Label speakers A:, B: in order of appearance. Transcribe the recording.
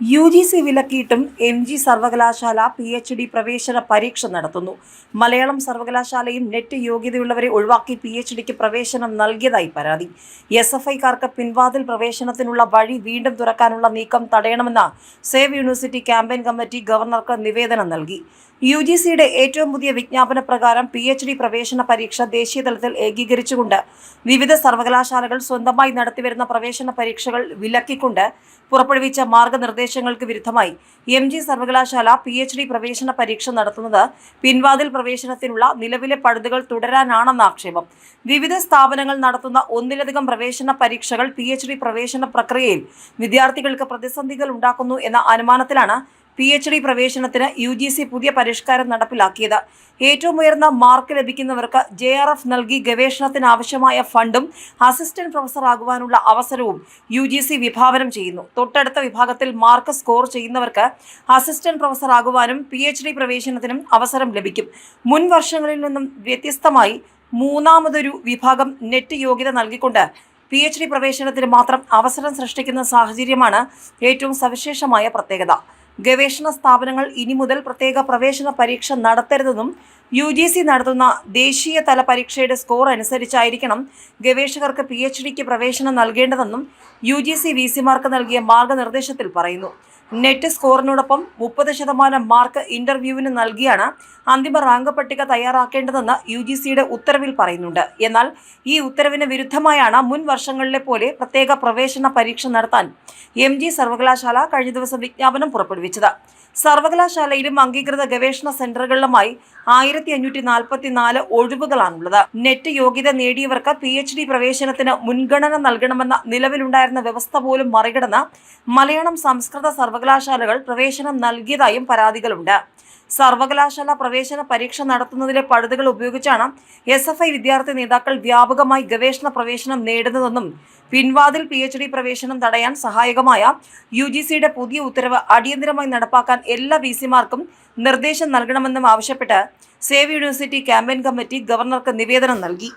A: U G C വിലക്കിയിട്ടും M G സർവകലാശാല P H D പ്രവേശന പരീക്ഷ നടത്തുന്നു. മലയാളം സർവകലാശാലയും നെറ്റ് യോഗ്യതയുള്ളവരെ ഒഴിവാക്കി പി എച്ച് ഡിക്ക് പ്രവേശനം നൽകിയതായി പരാതി. എസ് എഫ് ഐക്കാർക്ക് പിൻവാതിൽ പ്രവേശനത്തിനുള്ള വഴി വീണ്ടും തുറക്കാനുള്ള നീക്കം തടയണമെന്ന സേവ് യൂണിവേഴ്സിറ്റി ക്യാമ്പയിൻ കമ്മിറ്റി ഗവർണർക്ക് നിവേദനം നൽകി. യു ജി സിയുടെ ഏറ്റവും പുതിയ വിജ്ഞാപന പ്രകാരം പി എച്ച് ഡി പ്രവേശന പരീക്ഷ ദേശീയ തലത്തിൽ ഏകീകരിച്ചുകൊണ്ട് വിവിധ സർവകലാശാലകൾ സ്വന്തമായി നടത്തിവരുന്ന പ്രവേശന പരീക്ഷകൾ വിലക്കിക്കൊണ്ട് പുറപ്പെടുവിച്ച മാർഗനിർദ്ദേശങ്ങൾക്ക് വിരുദ്ധമായി എം ജി സർവകലാശാല പി എച്ച് ഡി പ്രവേശന പരീക്ഷ നടത്തുന്നത് പിൻവാതിൽ പ്രവേശനത്തിനുള്ള നിലവിലെ പഴുതുകൾ തുടരാനാണെന്ന ആക്ഷേപം. വിവിധ സ്ഥാപനങ്ങൾ നടത്തുന്ന ഒന്നിലധികം പ്രവേശന പരീക്ഷകൾ പി പ്രവേശന പ്രക്രിയയിൽ വിദ്യാർത്ഥികൾക്ക് പ്രതിസന്ധികൾ ഉണ്ടാക്കുന്നു എന്ന അനുമാനത്തിലാണ് പി എച്ച് ഡി പ്രവേശനത്തിന് യു ജി സി പുതിയ പരിഷ്കാരം നടപ്പിലാക്കിയത്. ഏറ്റവും ഉയർന്ന മാർക്ക് ലഭിക്കുന്നവർക്ക് ജെ ആർ എഫ് നൽകി ഗവേഷണത്തിന് ആവശ്യമായ ഫണ്ടും അസിസ്റ്റന്റ് പ്രൊഫസർ ആകുവാനുള്ള അവസരവും യു ജി സി വിഭാവനം ചെയ്യുന്നു. തൊട്ടടുത്ത വിഭാഗത്തിൽ മാർക്ക് സ്കോർ ചെയ്യുന്നവർക്ക് അസിസ്റ്റന്റ് പ്രൊഫസർ ആകുവാനും പി എച്ച് ഡി പ്രവേശനത്തിനും അവസരം ലഭിക്കും. മുൻ വർഷങ്ങളിൽ നിന്നും വ്യത്യസ്തമായി മൂന്നാമതൊരു വിഭാഗം നെറ്റ് യോഗ്യത നൽകിക്കൊണ്ട് പി എച്ച് ഡി പ്രവേശനത്തിന് മാത്രം അവസരം സൃഷ്ടിക്കുന്ന സാഹചര്യമാണ് ഏറ്റവും സവിശേഷമായ പ്രത്യേകത. ഗവേഷണ സ്ഥാപനങ്ങൾ ഇനി മുതൽ പ്രത്യേക പ്രവേശന പരീക്ഷ നടത്തരുതെന്നും യു ജി സി നടത്തുന്ന ദേശീയ തല പരീക്ഷയുടെ സ്കോർ അനുസരിച്ചായിരിക്കണം ഗവേഷകർക്ക് പി എച്ച് ഡിക്ക് പ്രവേശനം നൽകേണ്ടതെന്നും യു ജി സി വി സിമാർക്ക് നൽകിയ മാർഗനിർദ്ദേശത്തിൽ പറയുന്നു. നെറ്റ് സ്കോറിനോടൊപ്പം മുപ്പത് ശതമാനം മാർക്ക് ഇന്റർവ്യൂവിന് നൽകിയാണ് അന്തിമ റാങ്ക് പട്ടിക തയ്യാറാക്കേണ്ടതെന്ന് യു ജി സിയുടെ ഉത്തരവിൽ പറയുന്നുണ്ട്. എന്നാൽ ഈ ഉത്തരവിന് വിരുദ്ധമായാണ് മുൻ വർഷങ്ങളിലെ പോലെ പ്രത്യേക പ്രവേശന പരീക്ഷ നടത്താൻ എം ജി സർവകലാശാല കഴിഞ്ഞ ദിവസം വിജ്ഞാപനം പുറപ്പെടുവിച്ചത്. സർവകലാശാലയിലും അംഗീകൃത ഗവേഷണ സെന്ററുകളിലുമായി ആയിരത്തി അഞ്ഞൂറ്റി നാൽപ്പത്തി നാല് ഒഴിവുകളാണുള്ളത്. നെറ്റ് യോഗ്യത നേടിയവർക്ക് പി എച്ച് ഡി പ്രവേശനത്തിന് മുൻഗണന നൽകണമെന്ന നിലവിലുണ്ടായിരുന്ന വ്യവസ്ഥ പോലും മറികടന്ന് മലയാളം സംസ്കൃത സർവകലാശാലകൾ പ്രവേശനം നൽകിയതായും പരാതികളുണ്ട്. സർവകലാശാല പ്രവേശന പരീക്ഷ നടത്തുന്നതിലെ പഴുതുകൾ ഉപയോഗിച്ചാണ് എസ് എഫ് ഐ വിദ്യാർത്ഥി നേതാക്കൾ വ്യാപകമായി ഗവേഷണ പ്രവേശനം നേടുന്നതെന്നും പിൻവാതിൽ പി എച്ച് ഡി പ്രവേശനം തടയാൻ സഹായകമായ യു ജി സിയുടെ പുതിയ ഉത്തരവ് അടിയന്തരമായി നടപ്പാക്കാൻ എല്ലാ വി സിമാർക്കും നിർദ്ദേശം നൽകണമെന്നും ആവശ്യപ്പെട്ട് സേവ് യൂണിവേഴ്സിറ്റി ക്യാമ്പയിൻ കമ്മിറ്റി ഗവർണർക്ക് നിവേദനം നൽകി